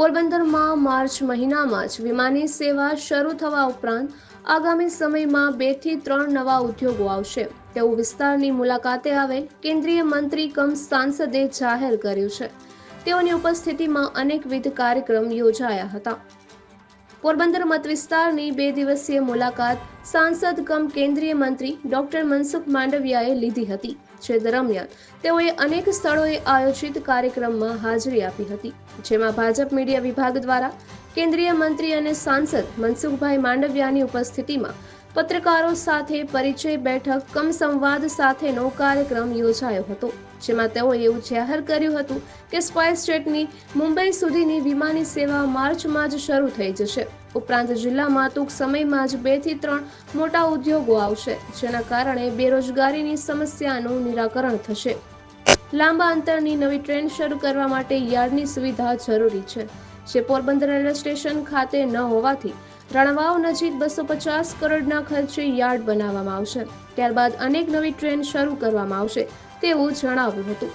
પોરબંદરમાં માર્ચ મહિનામાં જ વિમાની સેવા શરૂ થવા ઉપરાંત આગામી સમયમાં બેથી ત્રણ નવા ઉદ્યોગો આવશે. તેવું વિસ્તારની મુલાકાતે આવેલ કેન્દ્રીય મંત્રી કમ સાંસદે જાહેર કર્યું છે. તેઓની ઉપસ્થિતિમાં અનેકવિધ કાર્યક્રમ યોજાયા હતા. પોરબંદર મત વિસ્તારની બે દિવસીય મુલાકાત સાંસદ કમ કેન્દ્રીય મંત્રી ડોક્ટર મનસુખ માંડવિયાએ લીધી હતી. જે દરમિયાન તેઓએ અનેક સ્થળોએ આયોજિત કાર્યક્રમમાં હાજરી આપી હતી. જેમાં ભાજપ મીડિયા વિભાગ દ્વારા કેન્દ્રીય મંત્રી અને સાંસદ મનસુખભાઈ માંડવિયાની ઉપસ્થિતિમાં પત્રકારો સાથે પરિચય બેઠક કમ સંવાદ સાથેનો કાર્યક્રમ યોજાયો હતો, જેમાં તેઓએ એવું જાહેર કર્યું હતું કે સ્પાઇસ જેટની મુંબઈ સુધીની વિમાની સેવા માર્ચમાં જ શરૂ થઈ જશે. ઉપરાંત જિલ્લામાં ટૂંક સમયમાં જ બેથી ત્રણ મોટા ઉદ્યોગો આવશે, જેના કારણે બેરોજગારીની સમસ્યાનું નિરાકરણ થશે. લાંબા અંતરની નવી ટ્રેન શરૂ કરવા માટે યાર્ડની સુવિધા જરૂરી છે, જે પોરબંદર રેલવે સ્ટેશન ખાતે ન હોવાથી રણવાવ નજીક બસો પચાસ કરોડના ખર્ચે યાર્ડ બનાવવામાં આવશે. ત્યારબાદ અનેક નવી ટ્રેન શરૂ કરવામાં આવશે તેવું જણાવ્યું હતું.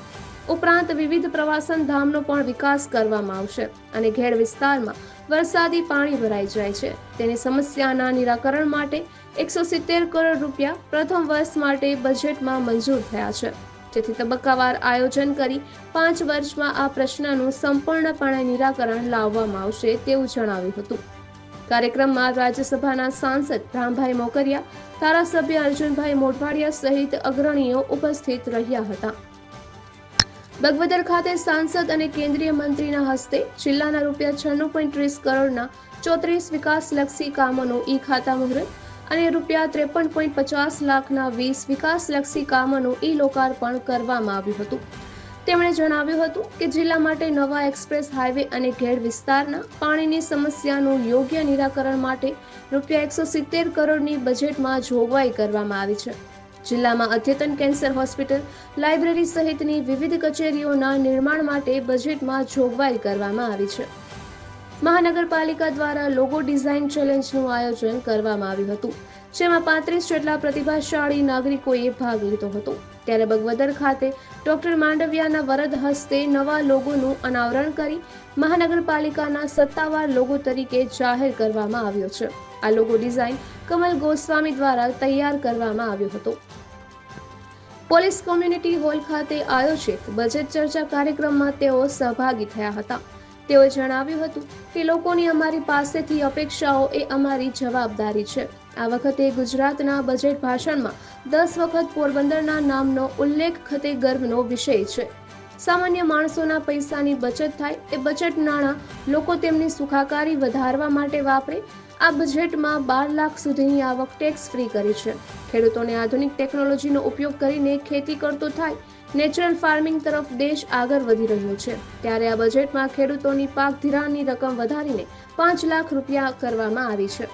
ઉપરાંત વિવિધ પ્રવાસન ધામનો પણ વિકાસ કરવામાં આવશે અને ઘેડ વિસ્તારમાં વરસાદી પાણી ભરાઈ જાય છે. તેની સમસ્યાના નિરાકરણ માટે એકસો સિત્તેર કરોડ રૂપિયા પ્રથમ વર્ષ માટે બજેટમાં મંજૂર થયા છે. જેથી તબક્કાવાર આયોજન કરી પાંચ વર્ષમાં આ પ્રશ્નનું સંપૂર્ણપણે નિરાકરણ લાવવામાં આવશે તેવું જણાવ્યું હતું. કાર્યક્રમમાં રાજ્યસભાના સાંસદ રામભાઈ મોકરિયા, ધારાસભ્ય અર્જુનભાઈ મોઢવાડિયા સહિત અગ્રણીઓ ઉપસ્થિત રહ્યા હતા. બગવદર ખાતે સાંસદ અને કેન્દ્રીય મંત્રીના હસ્તે જિલ્લાના રૂપિયા છન્નું પોઈન્ટ ત્રીસ કરોડના ચોત્રીસ વિકાસલક્ષી કામોનું ઈ ખાતા મુહૂર્ત અને રૂપિયા ત્રેપન પોઈન્ટ પચાસ લાખના વીસ વિકાસલક્ષી કામોનું ઈ લોકાર્પણ કરવામાં આવ્યું હતું. તેમણે જણાવ્યું હતું કે જિલ્લા માટે નવા એક્સપ્રેસ હાઈવે અને ઘેડ વિસ્તારના પાણીની સમસ્યાનું યોગ્ય નિરાકરણ માટે રૂપિયા એકસો સિત્તેર કરોડની બજેટમાં જોગવાઈ કરવામાં આવી છે. જિલ્લામાં અદ્યતન કેન્સર હોસ્પિટલ, લાઇબ્રેરી સહિતની વિવિધ કચેરીઓના નિર્માણ માટે બજેટમાં જોગવાઈ કરવામાં આવી છે. મહાનગરપાલિકા દ્વારા લોગો ડિઝાઇન ચેલેન્જનું આયોજન કરવામાં આવ્યું હતું, જેમાં પાંત્રીસ જેટલા પ્રતિભાશાળી નાગરિકોએ ભાગ લીધો હતો. ત્યારે બગવદર ખાતે ડોક્ટર માંડવિયાના વરદ હસ્તે નવા લોગોનું અનાવરણ કરી મહાનગરપાલિકાના સત્તાવાર લોગો તરીકે જાહેર કરવામાં આવ્યો છે. આ લોગો ડિઝાઇન કમલ ગોસ્વામી દ્વારા તૈયાર કરવામાં આવ્યો હતો. પોલીસ કોમ્યુનિટી હોલ ખાતે આયોજિત બજેટ ચર્ચા કાર્યક્રમમાં તેઓ સહભાગી થયા હતા. તેઓએ જણાવ્યું હતું કે લોકોની અમારી પાસેથી અપેક્ષાઓ એ અમારી જવાબદારી છે. આ વખતે ગુજરાતના બજેટ ભાષણમાં દસ વખત પોરબંદરના નામનો ઉલ્લેખ ખતે ગર્વનો વિષય છે. સામાન્ય માણસોના પૈસાની બચત થાય એ બચત નાણાં લોકો તેમની સુખાકારી વધારવા માટે વાપરે. આ બજેટમાં બાર લાખ સુધીની આવક ટેક્સ ફ્રી કરી છે. ખેડૂતોને આધુનિક ટેકનોલોજીનો ઉપયોગ કરીને ખેતી કરતો થાય. નેચરલ ફાર્મિંગ તરફ દેશ આગળ વધી રહ્યો છે. ત્યારે આ બજેટમાં ખેડૂતોની પાક ધિરાણની રકમ વધારીને પાંચ લાખ રૂપિયા કરવામાં આવી છે.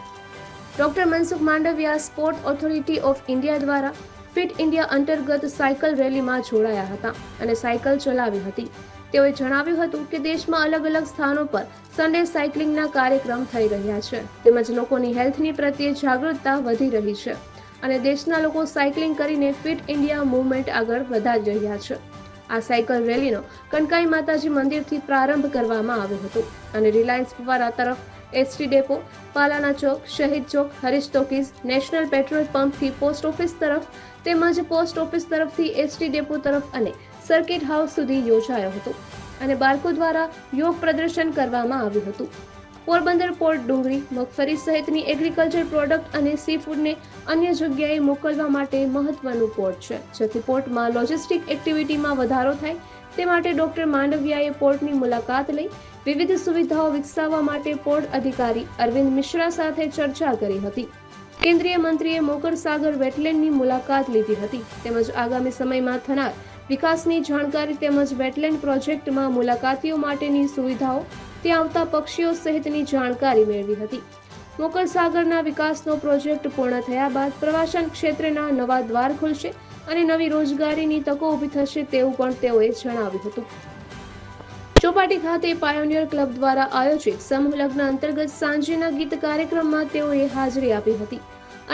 Doctor Mansukh Mandaviya sport authority of India દ્વારા ફિટ ઇન્ડિયા અંતર્ગત સાયકલ રેલીમાં જોડાયા હતા અને સાયકલ ચલાવી હતી. તેઓએ જણાવ્યું હતું કે દેશમાં અલગ અલગ સ્થાનો પર સન્ડે સાયકલિંગના કાર્યક્રમ થઈ રહ્યા છે. તેમજ લોકોની હેલ્થની પ્રત્યે જાગૃતતા વધી રહી છે અને દેશના લોકો સાયકલિંગ કરીને ફિટ ઇન્ડિયા મૂવમેન્ટ આગળ વધારી રહ્યા છે. આ સાયકલ રેલીનો કનકાઈ માતાજી મંદિરથી પ્રારંભ કરવામાં આવ્યો હતો અને રિલાયન્સ દ્વારા તરફ એસટી ડેપો, પાલાના ચોક, શહીદ ચોક, હરીશ ટોકીઝ નેશનલ પેટ્રોલ પંપથી પોસ્ટ ઓફિસ તરફ તેમજ પોસ્ટ ઓફિસ તરફથી એસટી ડેપો તરફ અને સર્કિટ હાઉસ સુધી યોજાયો હતો અને બાળકો દ્વારા યોગ પ્રદર્શન કરવામાં આવ્યું હતું. પોરબંદર પોર્ટ ડુંગળી, મગફળી સહિતની એગ્રીકલ્ચર પ્રોડક્ટ અને સી ફૂડને અન્ય જગ્યાએ મોકલવા માટે મહત્વનું પોર્ટ છે, જેથી પોર્ટમાં લોજિસ્ટિક એક્ટિવિટીમાં વધારો થાય તે માટે ડોક્ટર માંડવિયાએ પોર્ટની મુલાકાત લઈ વિવિધ સુવિધાઓ વિકસાવવા માટે પોર્ટ અધિકારી અરવિંદ મિશ્રા સાથે ચર્ચા કરી હતી. કેન્દ્રીય મંત્રીએ મોકર સાગર વેટલેન્ડની મુલાકાત લીધી હતી. તેમજ આગામી સમયમાં થનાર વિકાસની જાણકારી તેમજ વેટલેન્ડ પ્રોજેક્ટમાં મુલાકાતીઓ માટેની સુવિધાઓ ત્યાં આવતા પક્ષીઓ સહિતની જાણકારી મેળવી હતી. મોકર સાગરના વિકાસનો પ્રોજેક્ટ પૂર્ણ થયા બાદ પ્રવાસન ક્ષેત્રના નવા દ્વાર ખુલશે અને નવી રોજગારીની તકો ઊભી થશે તેવું પણ તેઓએ જણાવ્યું હતું. ચોપાટી ખાતે પાયોનિયર ક્લબ દ્વારા આયોજિત સમૂહ લગ્ન અંતર્ગત સાંજેના ગીત કાર્યક્રમમાં તેઓએ હાજરી આપી હતી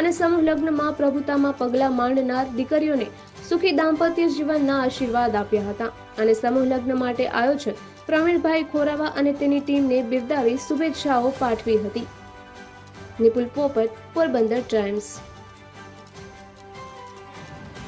અને સમૂહ લગ્નમાં પ્રભુતામાં પગલાં માંડનાર દીકરીઓને સુખી દાંપત્ય જીવનના આશીર્વાદ આપ્યા હતા અને સમૂહ લગ્ન માટે આયોજક પ્રવીણભાઈ ખોરાવા અને તેની ટીમને બિરદાવી શુભેચ્છાઓ પાઠવી હતી. નિપુલ પોપટ, પોરબંદર ટાઈમ્સ.